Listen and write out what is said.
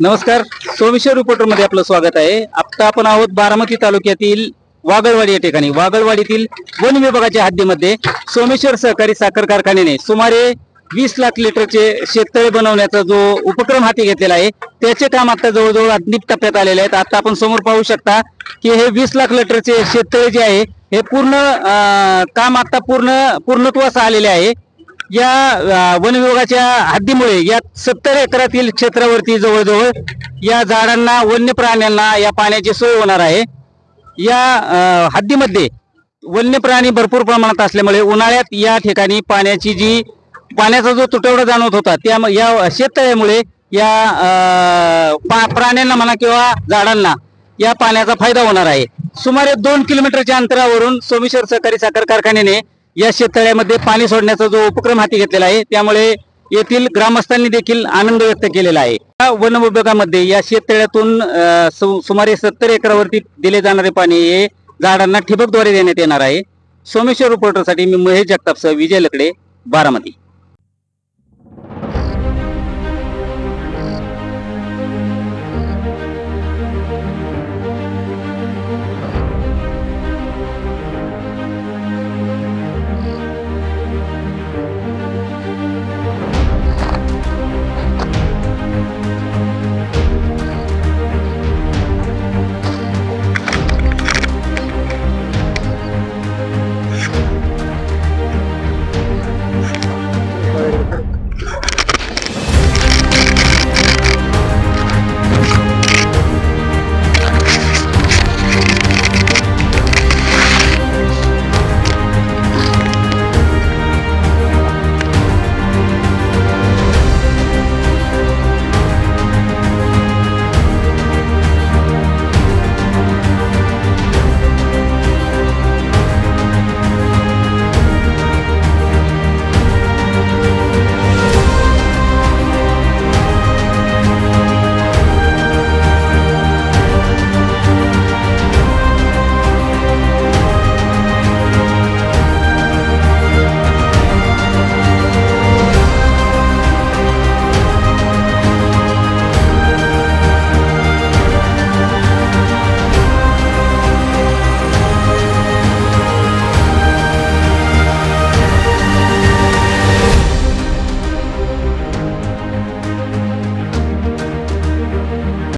नमस्कार. सोमेश्वर रिपोर्टरमध्ये आपलं स्वागत आहे. आता आपण आहोत बारामती तालुक्यातील वागळवाडी या ठिकाणी. वागळवाडीतील वन विभागाच्या हद्दीमध्ये सोमेश्वर सहकारी साखर कारखान्याने सुमारे वीस लाख लिटरचे शेततळे बनवण्याचा जो उपक्रम हाती घेतलेला आहे त्याचे काम आता जवळजवळ अंतिम टप्प्यात आलेले आहेत. आता आपण समोर पाहू शकता की हे वीस लाख लिटरचे शेततळे जे आहे हे पूर्ण काम आता पूर्ण पूर्णत्वास आलेले आहे. या वन विभागाच्या हद्दीमुळे या सत्तर एकरातील क्षेत्रावरती जवळजवळ या झाडांना वन्य प्राण्यांना या पाण्याची सोय होणार आहे. या हद्दीमध्ये वन्य प्राणी भरपूर प्रमाणात असल्यामुळे उन्हाळ्यात या ठिकाणी पाण्याची जी पाण्याचा जो तुटवडा जाणवत होता त्या या शेततळ्यामुळे या पा- प्राण्यांना म्हणा किंवा झाडांना या पाण्याचा फायदा होणार आहे. सुमारे दोन किलोमीटरच्या अंतरावरून सोमेश्वर सहकारी साखर कारखान्याने या शेततळ्यामध्ये पाणी सोडण्याचा जो उपक्रम हाती घेतलेला आहे त्यामुळे येथील ग्रामस्थांनी देखील आनंद व्यक्त केलेला आहे. या वन विभागामध्ये या शेततळ्यातून सु- सुमारे सत्तर एकरावरती दिले जाणारे पाणी हे झाडांना ठिबकद्वारे देण्यात येणार आहे. सोमेश्वर रिपोर्टरसाठी मी महेश जगताप सह विजय लकडे बारामती.